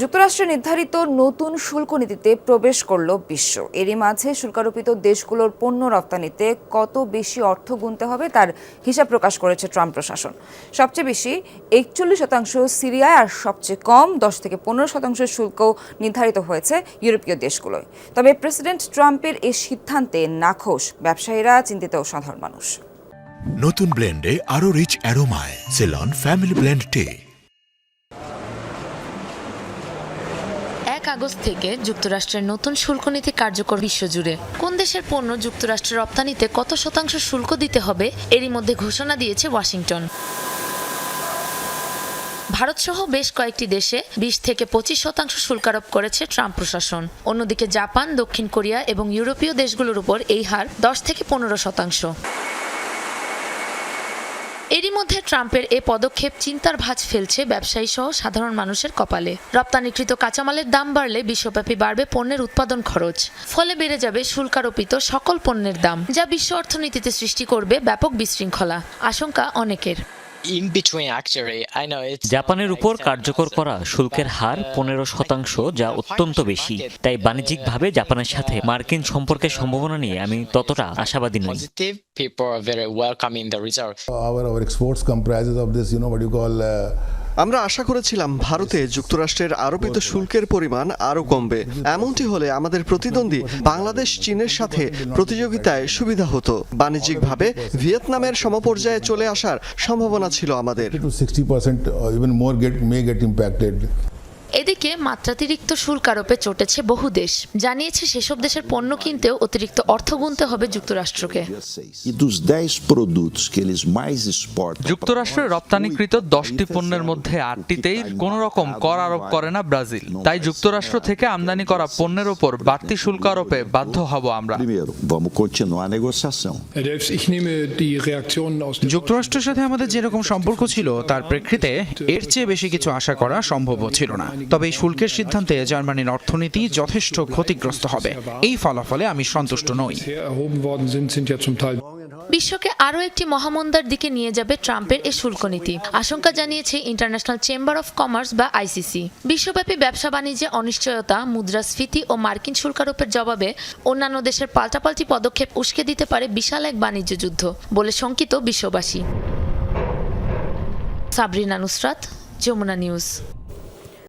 যুক্তরাষ্ট্রে নির্ধারিত নতুন শুল্ক নীতিতে প্রবেশ করল বিশ্ব। এরই মাঝে শুল্কারোপিত দেশগুলোর পণ্য রপ্তানিতে কত বেশি অর্থ গুনতে হবে তার হিসাব প্রকাশ করেছে ট্রাম্প প্রশাসন। সবচেয়ে বেশি একচল্লিশ শতাংশ সিরিয়ায় আর সবচেয়ে কম দশ থেকে পনেরো শতাংশ শুল্ক নির্ধারিত হয়েছে ইউরোপীয় দেশগুলোয়। তবে প্রেসিডেন্ট ট্রাম্পের এই সিদ্ধান্তে নাখোশ ব্যবসায়ীরা, চিন্তিত সাধারণ মানুষ। নতুন ব্লেন্ডে আরও রিচ অ্যারোমায়, সেলন, ফ্যামিলি ব্লেন্ড টে। আগস্ট থেকে যুক্তরাষ্ট্রের নতুন শুল্ক নীতি কার্যকর বিশ্বজুড়ে। কোন দেশের পণ্য যুক্তরাষ্ট্রের রপ্তানিতে কত শতাংশ শুল্ক দিতে হবে, এরই মধ্যে ঘোষণা দিয়েছে ওয়াশিংটন। ভারতসহ বেশ কয়েকটি দেশে বিশ থেকে পঁচিশ শতাংশ শুল্কারোপ করেছে ট্রাম্প প্রশাসন। অন্যদিকে জাপান, দক্ষিণ কোরিয়া এবং ইউরোপীয় দেশগুলোর উপর এই হার দশ থেকে পনেরো শতাংশ। এরই মধ্যে ট্রাম্পের এ পদক্ষেপ চিন্তার ভাঁজ ফেলছে ব্যবসায়ী সহ সাধারণ মানুষের কপালে। রপ্তানিকৃত কাঁচামালের দাম বাড়লে বিশ্বব্যাপী বাড়বে পণ্যের উৎপাদন খরচ। ফলে বেড়ে যাবে শুল্কারোপিত সকল পণ্যের দাম, যা বিশ্ব অর্থনীতিতে সৃষ্টি করবে ব্যাপক বিশৃঙ্খলা। আশঙ্কা অনেকের। In between actually i know it's জাপানের উপর কার্যকর করা শুল্কের হার পনেরো শতাংশ যা অত্যন্ত বেশি তাই বাণিজ্যিকভাবে জাপানের সাথে মার্কিন সম্পর্কের সম্ভাবনা নিয়ে আমি ততটা আশাবাদী নই people are very welcome in the result Our, our exports comprises of this, you know, what you call uh, আমরা আশা করেছিলাম ভারতে যুক্তরাষ্ট্রের আরোপিত শুল্কের পরিমাণ আরও কমবে। এমনটি হলে আমাদের প্রতিদ্বন্দ্বী বাংলাদেশ, চীনের সাথে প্রতিযোগিতায় সুবিধা হতো। বাণিজ্যিকভাবে ভিয়েতনামের সমপর্যায়ে চলে আসার সম্ভাবনা ছিল আমাদের। To 60% or even more get may get impacted. এদিকে মাত্রাতিরিক্ত শুল্ক আরোপে চটেছে বহু দেশ। জানিয়েছে সেসব দেশের পণ্য কিনতেও অতিরিক্ত অর্থ গুনতে হবে যুক্তরাষ্ট্রকে। E dos 10 produtos que eles mais exportam. যুক্তরাষ্ট্রে রপ্তানিকৃত দশটি পণ্যের মধ্যে আটটিতেই কোনো রকম কর আরোপ করে না ব্রাজিল। তাই যুক্তরাষ্ট্র থেকে আমদানি করা পণ্যের ওপর বাড়তি শুল্ক আরোপে বাধ্য হব আমরা। যুক্তরাষ্ট্রের সাথে আমাদের যেরকম সম্পর্ক ছিল তার প্রেক্ষিতে এর চেয়ে বেশি কিছু আশা করা সম্ভব ছিল না। তবে এই শুল্কের সিদ্ধান্তে জার্মানির অর্থনীতি যথেষ্ট ক্ষতিগ্রস্ত হবে। এই ফলাফলে আমি সন্তুষ্ট নই। বিশ্বকে আরও একটি মহামন্দার দিকে নিয়ে যাবে ট্রাম্পের এ শুল্ক নীতি। আশঙ্কা জানিয়েছে ইন্টারন্যাশনাল চেম্বার অফ কমার্স বা আইসিসি। বিশ্বব্যাপী ব্যবসা বাণিজ্যে অনিশ্চয়তা, মুদ্রাস্ফীতি ও মার্কিন শুল্কারোপের জবাবে অন্যান্য দেশের পাল্টাপাল্টি পদক্ষেপ উস্কে দিতে পারে বিশাল এক বাণিজ্য যুদ্ধ বলে শঙ্কিত বিশ্ববাসী। সাবরিনা নুসরাত, যমুনা নিউজ।